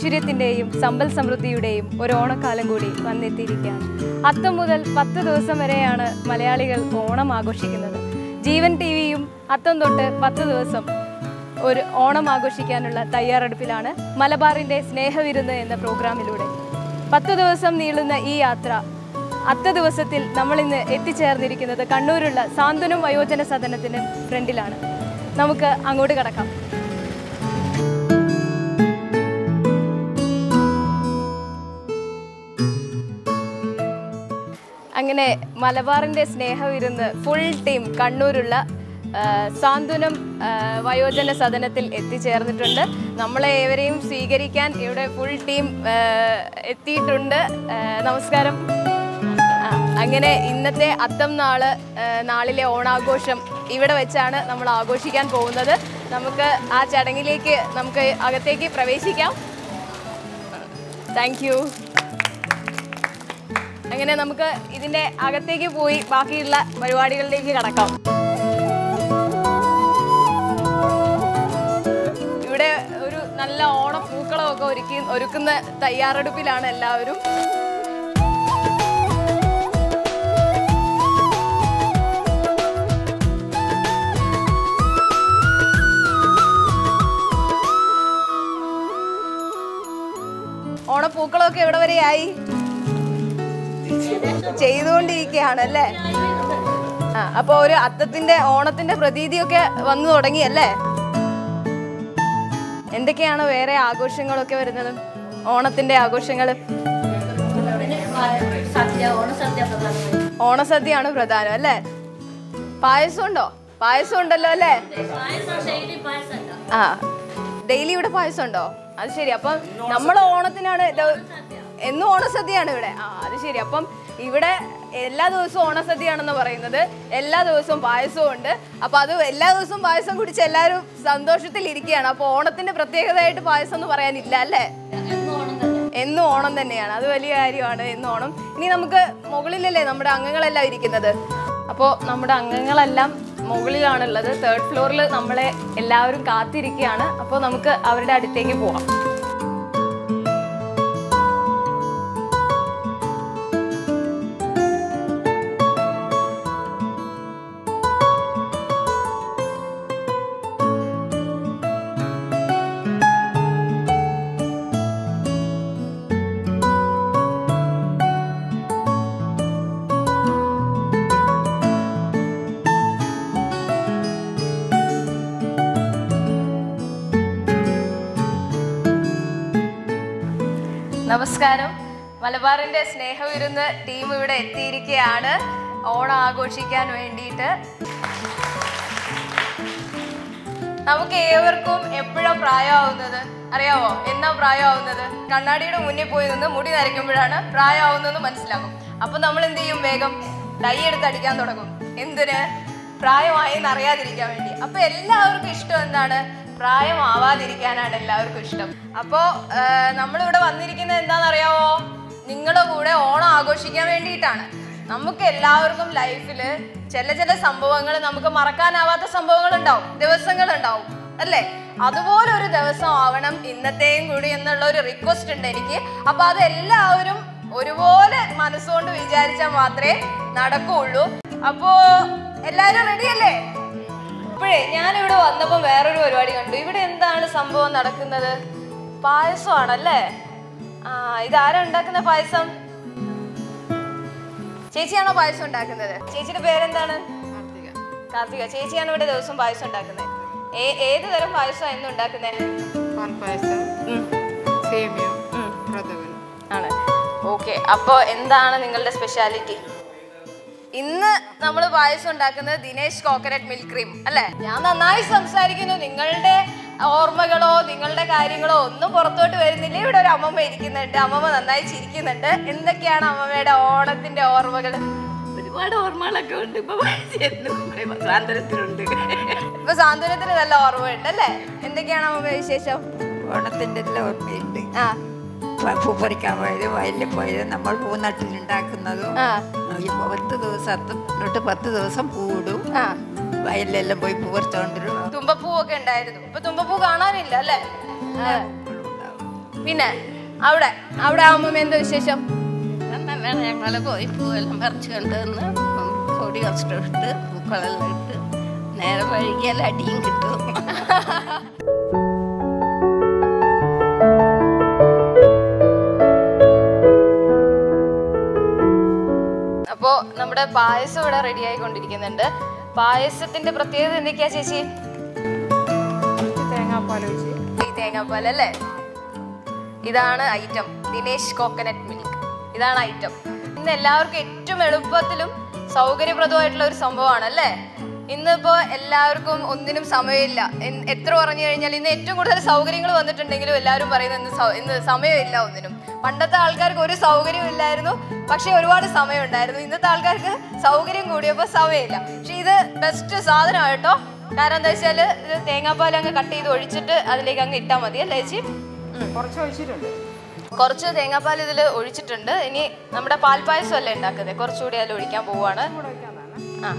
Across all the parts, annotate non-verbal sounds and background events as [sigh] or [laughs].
ഐശ്വര്യത്തിന്റെയും സമ്പൽ സമൃദ്ധിയുടെയും ഒരു ഓണക്കാലം കൂടി വന്നെത്തിയിരിക്കുകയാണ്. അത്തം മുതൽ പത്ത് ദിവസം വരെയാണ് മലയാളികൾ ഓണം ആഘോഷിക്കുന്നത്. ജീവൻ ടി വിയും അത്തം തൊട്ട് പത്ത് ദിവസം ഒരു ഓണം ആഘോഷിക്കാനുള്ള തയ്യാറെടുപ്പിലാണ് മലബാറിന്റെ സ്നേഹവിരുന്ന് എന്ന പ്രോഗ്രാമിലൂടെ. പത്ത് ദിവസം നീളുന്ന ഈ യാത്ര അത്ത ദിവസത്തിൽ നമ്മൾ ഇന്ന് എത്തിച്ചേർന്നിരിക്കുന്നത് കണ്ണൂരുള്ള സാന്ത്വനം വയോജന സദനത്തിന് ഫ്രണ്ടിലാണ്. നമുക്ക് അങ്ങോട്ട് കടക്കാം. അങ്ങനെ മലബാറിന്റെ സ്നേഹവിരുന്ന് ഫുൾ ടീം കണ്ണൂരുള്ള സാന്ത്വനം വയോജന സദനത്തിൽ എത്തിച്ചേർന്നിട്ടുണ്ട്. നമ്മളെ ഏവരെയും സ്വീകരിക്കാൻ ഇവിടെ ഫുൾ ടീം എത്തിയിട്ടുണ്ട്. നമസ്കാരം. അങ്ങനെ ഇന്നത്തെ അത്തം നാൾ നാളിലെ ഓണാഘോഷം ഇവിടെ വെച്ചാണ് നമ്മൾ ആഘോഷിക്കാൻ പോകുന്നത്. നമുക്ക് ആ ചടങ്ങിലേക്ക് നമുക്ക് അകത്തേക്ക് പ്രവേശിക്കാം. താങ്ക് അങ്ങനെ നമുക്ക് ഇതിന്റെ അകത്തേക്ക് പോയി ബാക്കിയുള്ള പരിപാടികളിലേക്ക് കടക്കാം. ഇവിടെ ഒരു നല്ല ഓണപ്പൂക്കളമൊക്കെ ഒരുക്കി ഒരുക്കുന്ന തയ്യാറെടുപ്പിലാണ് എല്ലാവരും. ഓണപ്പൂക്കളമൊക്കെ എവിടെ വരെയായി? ചെയ്തുകൊണ്ടിരിക്കുകയാണ് അല്ലേ ആ അപ്പൊ ഒരു അത്തത്തിന്റെ ഓണത്തിന്റെ പ്രതീതിയൊക്കെ വന്നു തുടങ്ങി അല്ലേ എന്തൊക്കെയാണ് വേറെ ആഘോഷങ്ങളൊക്കെ വരുന്നത്? ഓണത്തിന്റെ ആഘോഷങ്ങൾ ഓണസദ്യയാണ് പ്രധാനം അല്ലേ? പായസം ഉണ്ടോ പായസം ഉണ്ടല്ലോ അല്ലേ? ആ ഡെയിലി ഇവിടെ പായസം ഉണ്ടോ അത് ശരി അപ്പൊ നമ്മൾ ഓണത്തിനാണ് എന്നും ഓണസദ്യയാണ് ഇവിടെ. ആ അത് ശരി. അപ്പം ഇവിടെ എല്ലാ ദിവസവും ഓണസദ്യയാണെന്ന് പറയുന്നത് എല്ലാ ദിവസവും പായസവും ഉണ്ട്. അപ്പൊ അത് എല്ലാ ദിവസവും പായസം കുടിച്ച് എല്ലാവരും സന്തോഷത്തിൽ ഇരിക്കുകയാണ്. അപ്പൊ ഓണത്തിന്റെ പ്രത്യേകതയായിട്ട് പായസം എന്ന് പറയാനില്ല അല്ലേ? എന്നും ഓണം തന്നെയാണ്. അത് വലിയ കാര്യമാണ് എന്നും ഓണം. ഇനി നമുക്ക് മുകളിലല്ലേ നമ്മുടെ അംഗങ്ങളെല്ലാം ഇരിക്കുന്നത്? അപ്പോൾ നമ്മുടെ അംഗങ്ങളെല്ലാം മുകളിലാണുള്ളത്. തേർഡ് ഫ്ലോറിൽ നമ്മളെ എല്ലാവരും കാത്തിരിക്കുകയാണ്. അപ്പോൾ നമുക്ക് അവരുടെ അടുത്തേക്ക് പോവാം. നമസ്കാരം. മലബാറിന്റെ സ്നേഹവിരുന്ന് ടീം ഇവിടെ എത്തിയിരിക്കുകയാണ്. ഓണം ആഘോഷിക്കാൻ വേണ്ടിയിട്ട്. നമുക്ക് ഏവർക്കും എപ്പോഴാ പ്രായമാവുന്നത്? അറിയാവോ? എന്നാ പ്രായമാവുന്നത്? കണ്ണാടിയുടെ മുന്നിൽ പോയി നിന്ന് മുടി നരയ്ക്കുമ്പോഴാണ് പ്രായമാവുന്നതെന്ന് മനസ്സിലാകും. അപ്പൊ നമ്മൾ എന്ത് ചെയ്യും വേഗം? ഡൈ എടുത്ത് അടിക്കാൻ തുടങ്ങും. എന്തിന്? പ്രായമായി എന്ന് അറിയാതിരിക്കാൻ വേണ്ടി. അപ്പൊ എല്ലാവർക്കും ഇഷ്ടം എന്താണ്? പ്രായമാവാതിരിക്കാനാണ് എല്ലാവർക്കും ഇഷ്ടം. അപ്പോ നമ്മളിവിടെ വന്നിരിക്കുന്നത് എന്താണെന്നറിയാവോ? നിങ്ങളുടെ കൂടെ ഓണം ആഘോഷിക്കാൻ വേണ്ടിയിട്ടാണ്. നമുക്ക് എല്ലാവർക്കും ലൈഫിൽ ചില ചില സംഭവങ്ങൾ നമുക്ക് മറക്കാനാവാത്ത സംഭവങ്ങൾ ഉണ്ടാവും ദിവസങ്ങൾ ഉണ്ടാവും അല്ലേ? അതുപോലെ ഒരു ദിവസം ആവണം ഇന്നത്തെയും കൂടി എന്നുള്ള ഒരു റിക്വസ്റ്റ് ഉണ്ട് എനിക്ക്. അപ്പൊ അത് എല്ലാവരും ഒരുപോലെ മനസ്സുകൊണ്ട് വിചാരിച്ചാൽ മാത്രമേ നടക്കുള്ളൂ. അപ്പോ എല്ലാരും റെഡിയല്ലേ ഇപ്പോഴേ ഞാനിവിടെ വന്നപ്പോൾ വേറൊരു പരിപാടി കണ്ടു. ഇവിടെ എന്താണ് സംഭവം നടക്കുന്നത്? പായസമാണല്ലേ? ആ ഇതാരാ ഉണ്ടാക്കുന്ന പായസം? ചേച്ചിയാണോ പായസം ഉണ്ടാക്കുന്നത്? ചേച്ചിയുടെ പേരെന്താണ്? കാർത്തിക. ചേച്ചിയാണ് ഇവിടെ ദിവസം പായസം ഉണ്ടാക്കുന്നത്. ഏത് തരം പായസം എന്ന് ഉണ്ടാക്കുന്നത് ആണ്. ഓക്കെ. അപ്പോൾ എന്താണ് നിങ്ങളുടെ സ്പെഷ്യാലിറ്റി ഇന്ന് നമ്മൾ പായസം ഉണ്ടാക്കുന്നത് ദിനേശ് കോക്കനട്ട് മിൽക്ക് ക്രീം അല്ലേ? ഞാൻ നന്നായി സംസാരിക്കുന്നു. നിങ്ങളുടെ ഓർമ്മകളോ നിങ്ങളുടെ കാര്യങ്ങളോ ഒന്നും പുറത്തോട്ട് വരുന്നില്ല. ഇവിടെ ഒരു അമ്മമ്മ ഇരിക്കുന്നുണ്ട്. അമ്മമ്മ നന്നായി ചിരിക്കുന്നുണ്ട്. എന്തൊക്കെയാണ് അമ്മമ്മയുടെ ഓണത്തിന്റെ ഓർമ്മകൾ ഒരുപാട് ഓർമ്മകളൊക്കെ ഉണ്ട്. ഇപ്പൊ സ്വാതന്ത്ര്യത്തിലുണ്ട് ഇപ്പൊ സാന്ത്വനത്തിന് നല്ല ഓർമ്മയുണ്ട് അല്ലേ? എന്തൊക്കെയാണ് അമ്മമ്മ വിശേഷം? ഓണത്തിന്റെ എല്ലാം ഓർമ്മയുണ്ട്. ആ. പ- പറിക്കാൻ പോയത് വയലിൽ പോയത് നമ്മൾ പൂ നട്ടിലുണ്ടാക്കുന്നതും ഈ പത്ത് ദിവസം അത്ത തൊട്ട് പത്ത് ദിവസം പൂവിടും. വയലിലെല്ലാം പോയി പൂ പറിച്ചോണ്ടിരും. തുമ്പപ്പൂവൊക്കെ ഉണ്ടായിരുന്നു. ഇപ്പൊ തുമ്പപ്പൂ കാണാനില്ല അല്ലേ? പിന്നെ അവിടെ അവിടെ ആവുമ്പോ എന്താ വിശേഷം? ഞങ്ങൾ പോയി പൂവെല്ലാം പറിച്ചു കൊണ്ടുവന്ന് പൊടി കഷ്ടം ഇട്ട് പൂക്കളെല്ലാം ഇട്ട് നേരെ വഴുകിയാൽ അടിയും കിട്ടും. [laughs] നമ്മുടെ പായസം ഇവിടെ റെഡി ആയിക്കൊണ്ടിരിക്കുന്നുണ്ട്. പായസത്തിന്റെ പ്രത്യേകത എന്തൊക്കെയാ ചേച്ചി? തേങ്ങാപ്പാൽ ഈ തേങ്ങാപ്പാൽ അല്ലേ? ഇതാണ് ഐറ്റം ദിനേശ് കോക്കനട്ട് മിൽക്ക് ഇതാണ് ഐറ്റം ഇന്ന് എല്ലാവർക്കും ഏറ്റവും എളുപ്പത്തിലും സൗകര്യപ്രദമായിട്ടുള്ള ഒരു സംഭവമാണ് അല്ലേ? ഇന്നിപ്പോ എല്ലാവർക്കും ഒന്നിനും സമയമില്ല. എത്ര പറഞ്ഞു കഴിഞ്ഞാൽ ഇന്ന് ഏറ്റവും കൂടുതൽ സൗകര്യങ്ങൾ വന്നിട്ടുണ്ടെങ്കിലും എല്ലാവരും പറയുന്നത് ഇന്ന് ഇന്ന് സമയമില്ല ഒന്നിനും. പണ്ടത്തെ ആൾക്കാർക്ക് ഒരു സൗകര്യവും ഇല്ലായിരുന്നു. പക്ഷെ ഒരുപാട് സമയം ഉണ്ടായിരുന്നു ഇന്നത്തെ ആൾക്കാർക്ക് സൗകര്യം കൂടിയപ്പോൾ സമയമില്ല പക്ഷെ ഇത് ബെസ്റ്റ് സാധനമാണ് കേട്ടോ. കാരണം എന്താ വെച്ചാൽ ഇത് തേങ്ങാപ്പാൽ അങ്ങ് കട്ട് ചെയ്ത് ഒഴിച്ചിട്ട് അതിലേക്ക് അങ്ങ് ഇട്ടാൽ മതി അല്ലേ ചേച്ചി? കുറച്ച് ഒഴിച്ചിട്ടുണ്ട്. കുറച്ച് തേങ്ങാപ്പാൽ ഇതിൽ ഒഴിച്ചിട്ടുണ്ട്. ഇനി നമ്മുടെ പാൽപ്പായസം അല്ലേ ഉണ്ടാക്കുന്നത്? കുറച്ചുകൂടി അതിൽ ഒഴിക്കാൻ പോവാണ് ആ.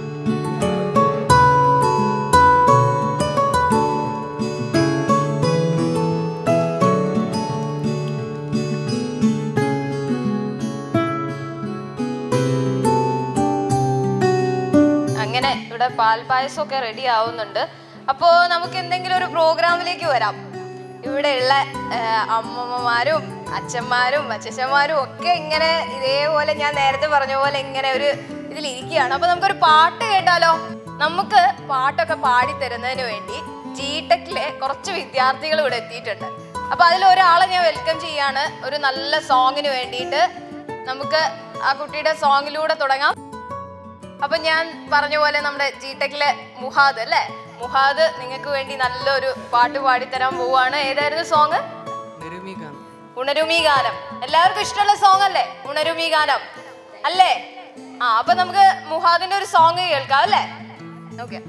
അങ്ങനെ ഇവിടെ പാൽപ്പായസം ഒക്കെ റെഡി ആവുന്നുണ്ട്. അപ്പോ നമുക്ക് എന്തെങ്കിലും ഒരു പ്രോഗ്രാമിലേക്ക് വരാം. ഇവിടെയുള്ള അമ്മമ്മമാരും അച്ഛന്മാരും അച്ഛച്ചന്മാരും ഒക്കെ ഇങ്ങനെ ഇതേപോലെ ഞാൻ നേരത്തെ പറഞ്ഞ പോലെ ഇങ്ങനെ ഒരു ഇതിൽ ഇരിക്കുകയാണ് അപ്പൊ നമുക്കൊരു പാട്ട് കേട്ടാലോ? നമുക്ക് പാട്ടൊക്കെ പാടി തരുന്നതിന് വേണ്ടി ജി ടെക്കിലെ കുറച്ച് വിദ്യാർത്ഥികൾ ഇവിടെ എത്തിയിട്ടുണ്ട്. അപ്പൊ അതിൽ ഒരാളെ ഞാൻ വെൽക്കം ചെയ്യാണ്. ഒരു നല്ല സോങ്ങിന് വേണ്ടിയിട്ട് നമുക്ക് ആ കുട്ടിയുടെ സോങ്ങിലൂടെ തുടങ്ങാം. അപ്പൊ ഞാൻ പറഞ്ഞ പോലെ നമ്മുടെ ജി ടെക്കിലെ മുഹാദ് അല്ലേ? മുഹാദ് നിങ്ങൾക്ക് വേണ്ടി നല്ലൊരു പാട്ട് പാടിത്തരാൻ പോവാണ്. ഏതായിരുന്നു സോങ് ഉണരുമീ ഗാനം. എല്ലാവർക്കും ഇഷ്ടമുള്ള സോങ് അല്ലേ? ഉണരുമീ ഗാനം. അല്ലേ? ആ അപ്പൊ നമുക്ക് മുഹാദിന്റെ ഒരു സോങ് കേൾക്കാം അല്ലേ? ഓക്കെ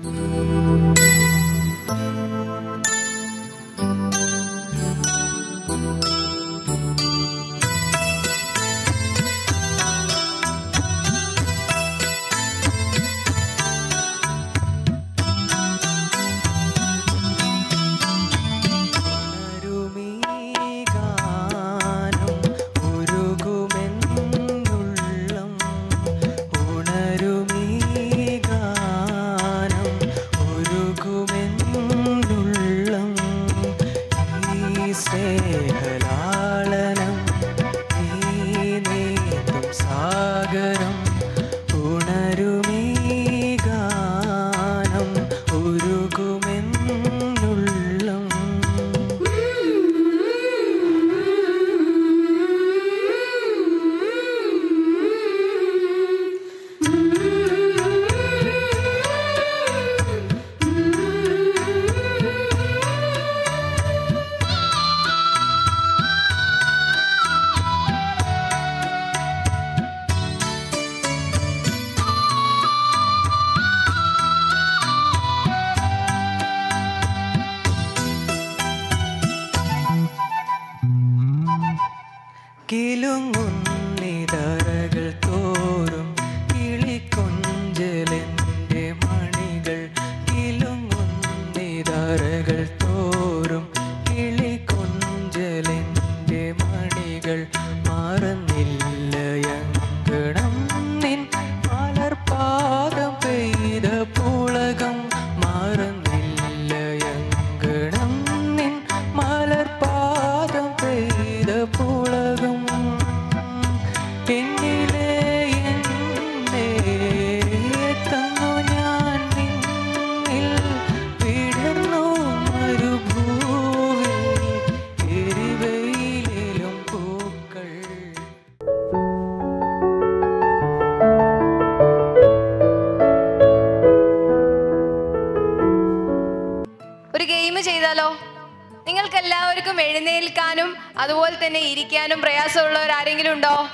എല്ലാവർക്കും എഴുന്നേൽക്കാനും അതുപോലെ തന്നെ ഇരിക്കാനും പ്രയാസമുള്ളവർ ആരെങ്കിലും ഉണ്ടോ?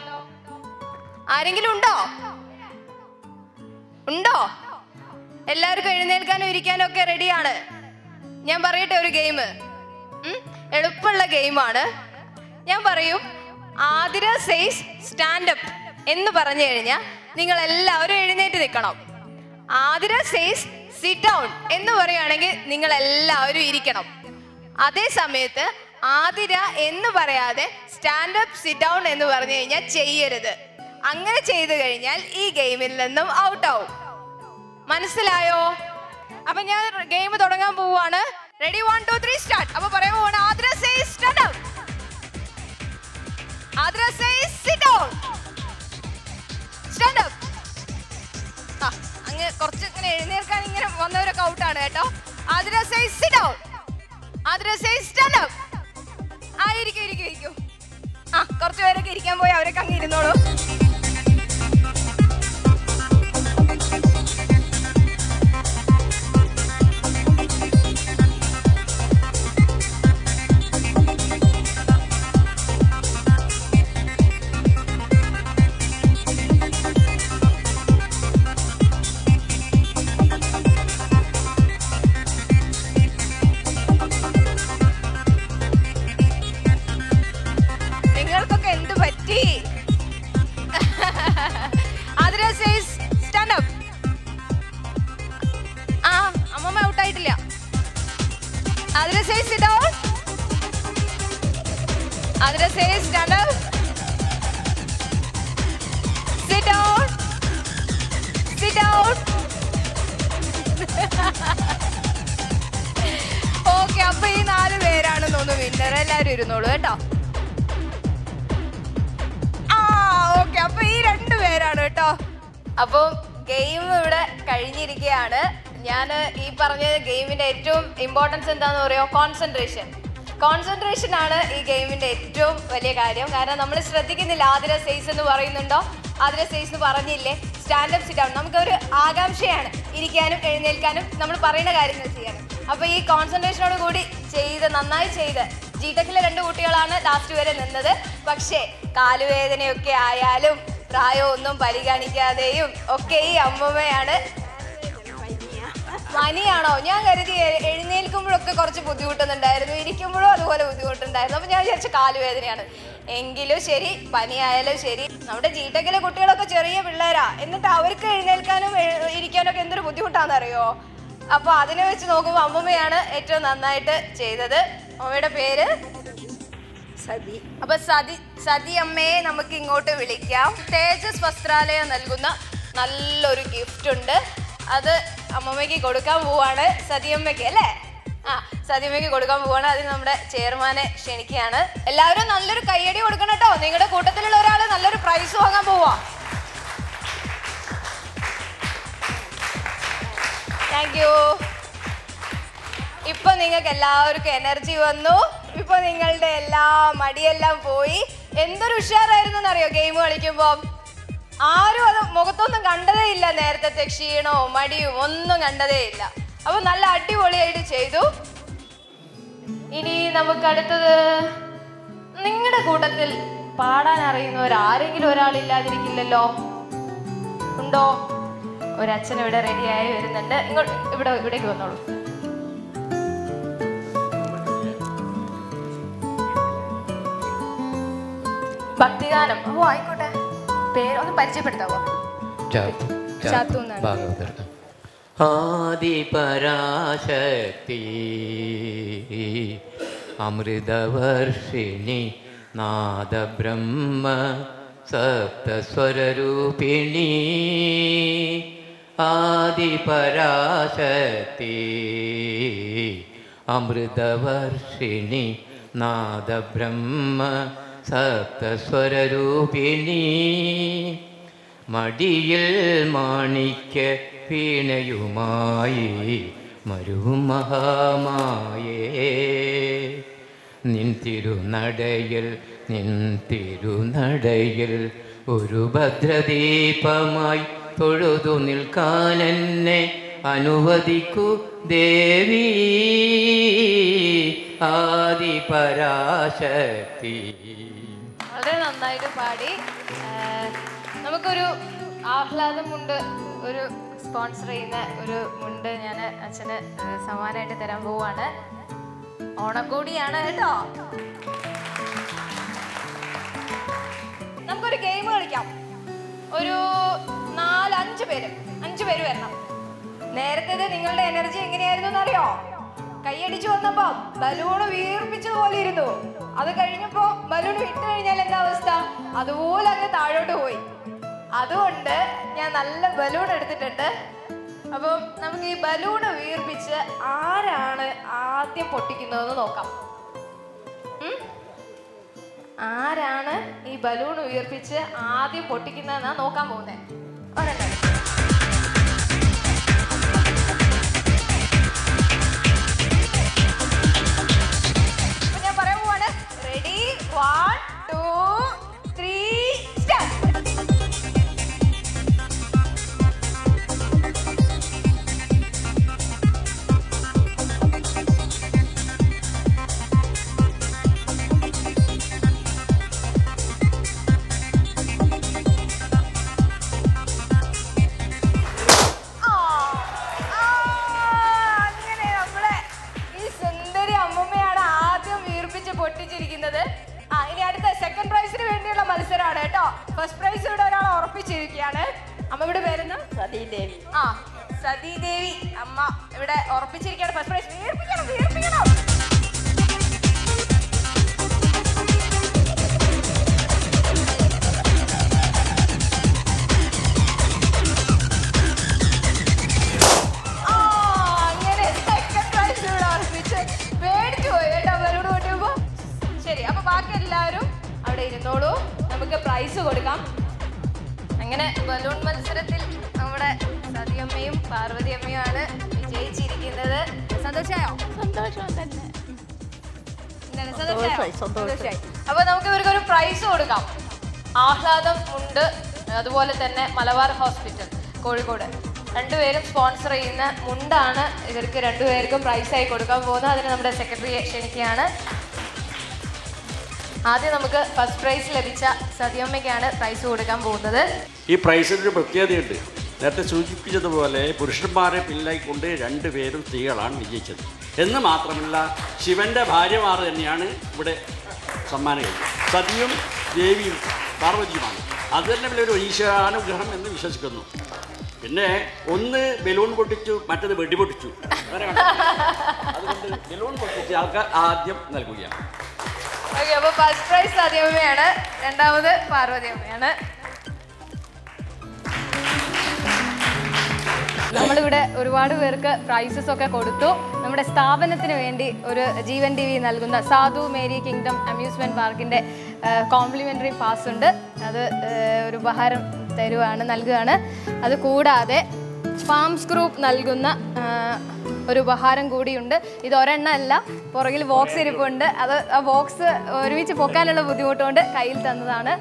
ആരെങ്കിലും ഉണ്ടോ? ഉണ്ടോ? എല്ലാവർക്കും എഴുന്നേൽക്കാനും ഇരിക്കാനും ഒക്കെ റെഡിയാണ്. ഞാൻ പറയട്ടെ ഒരു ഗെയിം. എളുപ്പമുള്ള ഗെയിമാണ്. ഞാൻ പറയും ആതിര സേസ് സ്റ്റാൻഡപ്പ് എന്ന് പറഞ്ഞു കഴിഞ്ഞാൽ നിങ്ങൾ എല്ലാവരും എഴുന്നേറ്റ് നിൽക്കണം. ആതിര സേസ് സിറ്റ് ഡൗൺ എന്ന് പറയുകയാണെങ്കിൽ നിങ്ങൾ എല്ലാവരും ഇരിക്കണം. അതേ സമയത്ത് ആതിര എന്ന് പറയാതെ സ്റ്റാൻഡപ്പ് സിറ്റ് ഡൗൺ എന്ന് പറഞ്ഞു കഴിഞ്ഞാൽ ചെയ്യരുത്. അങ്ങനെ ചെയ്തു കഴിഞ്ഞാൽ ഈ ഗെയിമിൽ നിന്നും ഔട്ട് ആവും. മനസ്സിലായോ? അപ്പൊ ഞാൻ ഗെയിം തുടങ്ങാൻ പോവാണ് ready one two three start അപ്പൊ പറയാൻ പോവാണ് Athira say stand say sit down stand up അങ്ങ് കുറച്ച് ഇങ്ങനെ എഴുന്നേൽക്കാൻ ഇങ്ങനെ വന്നവരൊക്കെ ഔട്ടാണ് കേട്ടോ. Athira say sit down Athira say stand up ആ ഇരിക്കും ഇരിക്കും ഇരിക്കും. ആ കുറച്ചുപേരൊക്കെ ഇരിക്കാൻ പോയി അവരൊക്കെ അങ്ങ് ഇരുന്നോളൂ. Athira says stand up sit down sit down okay അപ്പൊ ഈ നാല് പേരാണെന്ന് തോന്നുന്നു വിന്നർ എല്ലാരും ഇരുന്നോളൂ കേട്ടോ. ആ ഓക്കെ അപ്പൊ ഈ രണ്ട് പേരാണ് കേട്ടോ. അപ്പൊ ഗെയിം ഇവിടെ കഴിഞ്ഞിരിക്കുകയാണ്. ഞാൻ ഈ പറഞ്ഞ ഗെയിമിന്റെ ഏറ്റവും ഇമ്പോർട്ടൻസ് എന്താന്ന് പറയുമോ? കോൺസെൻട്രേഷൻ കോൺസെൻട്രേഷൻ ആണ് ഈ ഗെയിമിന്റെ ഏറ്റവും വലിയ കാര്യം. കാരണം നമ്മൾ ശ്രദ്ധിക്കുന്നില്ല ആതിര സെയ്സ് എന്ന് പറയുന്നുണ്ടോ? ആതിര സെയ്സ് എന്ന് പറഞ്ഞില്ലേ? സ്റ്റാൻഡപ്പ് സിറ്റ് ഡൗൺ നമുക്കൊരു ആകാംക്ഷയാണ് ഇരിക്കാനും എഴുന്നേൽക്കാനും നമ്മൾ പറയുന്ന കാര്യങ്ങൾ ചെയ്യാനും അപ്പൊ ഈ കോൺസെൻട്രേഷനോട് കൂടി ചെയ്ത് നന്നായി ചെയ്ത് ജിടെക്കിലെ രണ്ട് കുട്ടികളാണ് ലാസ്റ്റ് വരെ നിന്നത്. പക്ഷേ കാലുവേദനയൊക്കെ ആയാലും പ്രായമൊന്നും പരിഗണിക്കാതെയും ഒക്കെ ഈ അമ്മമ്മയാണ് പനിയാണോ ഞാൻ കരുതി എഴുന്നേൽക്കുമ്പോഴൊക്കെ കുറച്ച് ബുദ്ധിമുട്ടുന്നുണ്ടായിരുന്നു. ഇരിക്കുമ്പോഴും അതുപോലെ ബുദ്ധിമുട്ടുണ്ടായിരുന്നു. അപ്പൊ ഞാൻ വിചാരിച്ചു കാലുവേദനയാണ്. എങ്കിലും ശരി പനിയായാലും ശരി. നമ്മുടെ ജീട്ടക്കിലെ കുട്ടികളൊക്കെ ചെറിയ പിള്ളേരാ. എന്നിട്ട് അവർക്ക് എഴുന്നേൽക്കാനും ഇരിക്കാനൊക്കെ എന്തൊരു ബുദ്ധിമുട്ടാണെന്നറിയോ? അപ്പൊ അതിനെ വെച്ച് നോക്കുമ്പോൾ അമ്മമ്മയാണ് ഏറ്റവും നന്നായിട്ട് ചെയ്തത്. അമ്മയുടെ പേര് സതി. അപ്പൊ സതി സതി അമ്മയെ നമുക്ക് ഇങ്ങോട്ട് വിളിക്കാം. തേജസ് വസ്ത്രാലയം നൽകുന്ന നല്ലൊരു ഗിഫ്റ്റ് ഉണ്ട് അത് അമ്മമ്മയ്ക്ക് കൊടുക്കാൻ പോവാണ് സതിയമ്മയ്ക്ക് അല്ലേ? ആ സതിയമ്മയ്ക്ക് കൊടുക്കാൻ പോവാണ്. അതിന് നമ്മുടെ ചെയർമാനെ ക്ഷണിക്കുകയാണ്. എല്ലാവരും നല്ലൊരു കയ്യടി കൊടുക്കണം കേട്ടോ. നിങ്ങളുടെ കൂട്ടത്തിലുള്ള ഒരാൾ നല്ലൊരു പ്രൈസ് വാങ്ങാൻ പോവാ. താങ്ക് യു ഇപ്പൊ നിങ്ങൾക്ക് എല്ലാവർക്കും എനർജി വന്നു. ഇപ്പൊ നിങ്ങളുടെ എല്ലാ മടിയെല്ലാം പോയി. എന്തൊരു ഉഷാറായിരുന്നു എന്നറിയോ? ഗെയിം കളിക്കുമ്പോ. ആരും അത് മുഖത്തൊന്നും കണ്ടതേ ഇല്ല നേരത്തെ ക്ഷീണവും മടിയും ഒന്നും കണ്ടതേ ഇല്ല. അപ്പൊ നല്ല അടിപൊളിയായിട്ട് ചെയ്തു. ഇനി നമുക്ക് അടുത്തത് നിങ്ങളുടെ കൂട്ടത്തിൽ പാടാൻ അറിയുന്നവർ ആരെങ്കിലും ഒരാൾ ഇല്ലാതിരിക്കില്ലല്ലോ? ഉണ്ടോ? ഒരച്ഛൻ ഇവിടെ റെഡിയായി വരുന്നുണ്ട്. ഇങ്ങോട്ട് ഇവിടെ ഇവിടേക്ക് വന്നോളൂ. ഭക്തിഗാനം. ഓ ആയിക്കോട്ടെ. പേരൊന്ന് പരിചയപ്പെടുത്താവോ? ചാത്തു ഭാഗവതർ ആദിപരാശക്തി അമൃതവർഷിണി നാദബ്രഹ്മ സപ്തസ്വരൂപിണി ആദിപരാശക്തി അമൃതവർഷിണി നാദബ്രഹ്മ സപ്തസ്വരൂപിണി മടിയിൽ മാണിക്ക വീണയുമായി മരുമഹാമായേ നിൻ തിരുനടയിൽ നിൻ തിരുനടയിൽ ഒരു ഭദ്രദീപമായി തൊഴുതു നിൽക്കാൻ എന്നെ അനുവദിക്കൂ ദേവി ആദിപരാശക്തി. വളരെ നന്നായിട്ട് പാടി. നമുക്കൊരു ആഹ്ലാദമുണ്ട് ഒരു സ്പോൺസർ ചെയ്യുന്ന ഒരു മുണ്ട് ഞാൻ അച്ഛന് സമ്മാനമായിട്ട് തരാൻ പോവാണ്. ഓണക്കോടിയാണ് കേട്ടോ. നമുക്കൊരു ഗെയിം കളിക്കാം. ഒരു നാല് അഞ്ച് പേര് അഞ്ച് പേര് വരണം. നേരത്തെ നിങ്ങളുടെ എനർജി എങ്ങനെയായിരുന്നു എന്നറിയോ കൈയടിച്ചു വന്നപ്പോ ബലൂണ് വീർപ്പിച്ചതുപോലെ ഇരുന്നു അത് കഴിഞ്ഞപ്പോ ബലൂൺ വിട്ടു കഴിഞ്ഞാൽ എന്താ അവസ്ഥ? അതുപോലെ അങ്ങ് താഴോട്ട് പോയി. അതുകൊണ്ട് ഞാൻ നല്ല ബലൂൺ എടുത്തിട്ടുണ്ട്. അപ്പം നമുക്ക് ഈ ബലൂണ് വീർപ്പിച്ച് ആരാണ് ആദ്യം പൊട്ടിക്കുന്നതെന്ന് നോക്കാം. ആരാണ് ഈ ബലൂൺ ഉയർപ്പിച്ച് ആദ്യം പൊട്ടിക്കുന്നതെന്നാ നോക്കാൻ പോകുന്നത് ശരി അപ്പൊ ബാക്കി എല്ലാവരും അവിടെ ഇരുന്നോളൂ. നമുക്ക് പ്രൈസ് കൊടുക്കാം. അങ്ങനെ ബലൂൺ മത്സരത്തിൽ നമ്മുടെ സതിയമ്മയും പാർവതി അമ്മയുമാണ് വിജയിച്ചിരിക്കുന്നത് സന്തോഷമായോ സന്തോഷം തന്നെ. അപ്പൊ നമുക്ക് ഇവർക്ക് ഒരു പ്രൈസ് കൊടുക്കാം. ആഹ്ലാദം ഉണ്ട്. അതുപോലെ തന്നെ മലബാർ ഹോസ്പിറ്റൽ കോഴിക്കോട്. രണ്ടുപേരും സ്പോൺസർ ചെയ്യുന്ന മുണ്ടാണ് ഇവർക്ക് രണ്ടുപേർക്കും പ്രൈസായി കൊടുക്കാൻ പോകുന്നത്. അതിന് നമ്മുടെ സെക്രട്ടറി ക്ഷണിക്കുകയാണ്. ആദ്യം നമുക്ക് ഫസ്റ്റ് പ്രൈസ് ലഭിച്ച സതിയമ്മയ്ക്കാണ് പ്രൈസ് കൊടുക്കാൻ പോകുന്നത്. ഈ പ്രൈസിനൊരു പ്രത്യേകതയുണ്ട്. നേരത്തെ സൂചിപ്പിച്ചതുപോലെ പുരുഷന്മാരെ പിന്നിലായിക്കൊണ്ട് രണ്ടുപേരും സ്ത്രീകളാണ് വിജയിച്ചത്. എന്ന് മാത്രമല്ല ശിവന്റെ ഭാര്യമാർ തന്നെയാണ് ഇവിടെ സമ്മാനം സതിയും ദേവിയും പാർവതിയുമാണ്. അത് തന്നെ വലിയൊരു ഈശ്വരാനുഗ്രഹം എന്ന് വിശ്വസിക്കുന്നു. പിന്നെ ഒന്ന് ബലൂൺ പൊട്ടിച്ചു മറ്റത് വെടിപൊട്ടിച്ചു അങ്ങനെയാണ് അതുകൊണ്ട് ബലൂൺ പൊട്ടിച്ച് ആൾക്കാർ ആദ്യം നൽകുകയാണ്. ഓക്കെ അപ്പൊ ഫസ്റ്റ് പ്രൈസ് സതിയമ്മയാണ് രണ്ടാമത് പാർവതി അമ്മയാണ്. നമ്മളിവിടെ ഒരുപാട് പേർക്ക് പ്രൈസസ് ഒക്കെ കൊടുത്തു. നമ്മുടെ സ്ഥാപനത്തിന് വേണ്ടി ഒരു ജീവൻ ടി വി നൽകുന്ന സാധു മേരി കിങ്ഡം അമ്യൂസ്മെന്റ് പാർക്കിന്റെ കോംപ്ലിമെന്ററി പാസ് ഉണ്ട്. അത് ഒരു ഉപഹാരം തരുവാണ് നൽകുകയാണ് അത് കൂടാതെ ഫാംസ് ഗ്രൂപ്പ് നൽകുന്ന ഒരു ഉപഹാരം കൂടിയുണ്ട്. ഇത് ഒരെണ്ണമല്ല. പുറകിൽ ബോക്സ് ഇരിപ്പുണ്ട്. അത് ആ ബോക്സ് ഒരുമിച്ച് പൊക്കാനുള്ള ബുദ്ധിമുട്ടുകൊണ്ട് കയ്യിൽ തന്നതാണ്.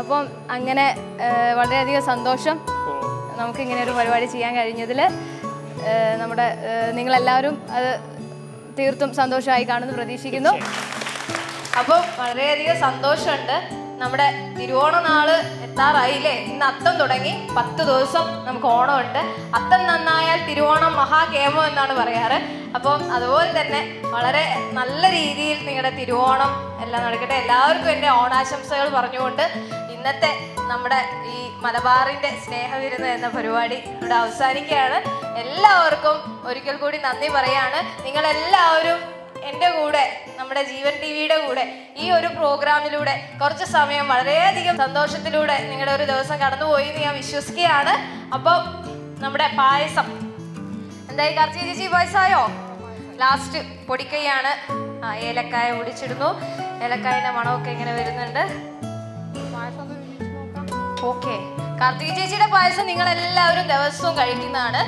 അപ്പം അങ്ങനെ വളരെയധികം സന്തോഷം നമുക്ക് ഇങ്ങനെ ഒരു പരിപാടി ചെയ്യാൻ കഴിഞ്ഞതിൽ നമ്മുടെ നിങ്ങളെല്ലാവരും അത് തീർത്തും സന്തോഷമായി കാണുന്നു പ്രതീക്ഷിക്കുന്നു. അപ്പോൾ വളരെയധികം സന്തോഷമുണ്ട്. നമ്മുടെ തിരുവോണ നാൾ എത്താറായില്ലേ? ഇന്ന് അത്തം തുടങ്ങി പത്ത് ദിവസം നമുക്ക് ഓണമുണ്ട്. അത്തം നന്നായാൽ തിരുവോണം മഹാകേമം എന്നാണ് പറയാറ്. അപ്പം അതുപോലെ തന്നെ വളരെ നല്ല രീതിയിൽ നിങ്ങളുടെ തിരുവോണം എല്ലാം നടക്കട്ടെ. എല്ലാവർക്കും എന്റെ ഓണാശംസകൾ പറഞ്ഞുകൊണ്ട് ഇന്നത്തെ നമ്മുടെ ഈ മലബാറിന്റെ സ്നേഹവിരുന്ന് എന്ന പരിപാടി ഇവിടെ അവസാനിക്കുകയാണ്. എല്ലാവർക്കും ഒരിക്കൽ കൂടി നന്ദി പറയാണ്. നിങ്ങളെല്ലാവരും എന്റെ കൂടെ നമ്മുടെ ജീവൻ ടി വിയുടെ കൂടെ ഈ ഒരു പ്രോഗ്രാമിലൂടെ കുറച്ച് സമയം വളരെയധികം സന്തോഷത്തിലൂടെ നിങ്ങളുടെ ഒരു ദിവസം കടന്നുപോയി എന്ന് ഞാൻ വിശ്വസിക്കുകയാണ്. അപ്പോൾ നമ്മുടെ പായസം. എന്തായി കാർത്തിക ചേച്ചി പായസമായോ? ലാസ്റ്റ് പൊടിക്കൈയാണ്. ആ ഏലക്കായ ഒടിച്ചിടുന്നു ഏലക്കായന്റെ മണമൊക്കെ ഇങ്ങനെ വരുന്നുണ്ട്. ഓക്കെ കാർത്തിക ചേച്ചിയുടെ പായസം നിങ്ങൾ എല്ലാവരും ദിവസവും കഴിക്കുന്നതാണ്.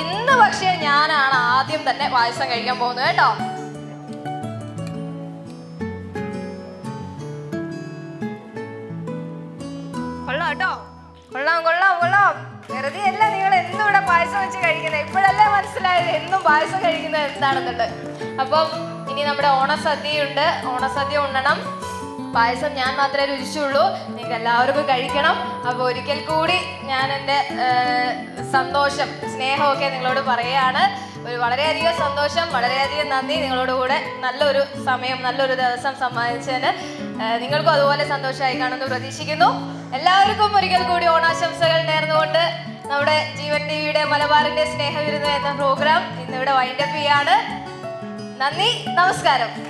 ഇന്ന് പക്ഷേ ഞാനാണ് ആദ്യം തന്നെ പായസം കഴിക്കാൻ പോകുന്നത് കേട്ടോ. കഴിക്കുന്നത്? ഇപ്പോഴല്ലേ മനസ്സിലായത്? എന്നും പായസം കഴിക്കുന്നത് എന്താണെന്നുള്ളത്. അപ്പം ഇനി നമ്മുടെ ഓണസദ്യയുണ്ട്. ഓണസദ്യ ഉണ്ണണം. പായസം ഞാൻ മാത്രമേ രുചിച്ചുള്ളൂ. നിങ്ങൾക്ക് എല്ലാവർക്കും കഴിക്കണം. അപ്പോൾ ഒരിക്കൽ കൂടി ഞാൻ എന്റെ സന്തോഷം സ്നേഹമൊക്കെ നിങ്ങളോട് പറയുകയാണ്. ഒരു വളരെയധികം സന്തോഷം വളരെയധികം നന്ദി നിങ്ങളോട് കൂടെ നല്ലൊരു സമയം നല്ലൊരു ദിവസം സമ്മാനിച്ചതിന്. നിങ്ങൾക്കും അതുപോലെ സന്തോഷമായി കാണുമെന്ന് പ്രതീക്ഷിക്കുന്നു. എല്ലാവർക്കും ഒരിക്കൽ കൂടി ഓണാശംസകൾ നേർന്നുകൊണ്ട് നമ്മുടെ ജീവൻ ടി വിയുടെ മലബാറിന്റെ സ്നേഹവിരുന്ന് എന്ന പ്രോഗ്രാം ഇന്നിവിടെ വൈൻഡപ്പ് ചെയ്യാണ്. നന്ദി നമസ്കാരം.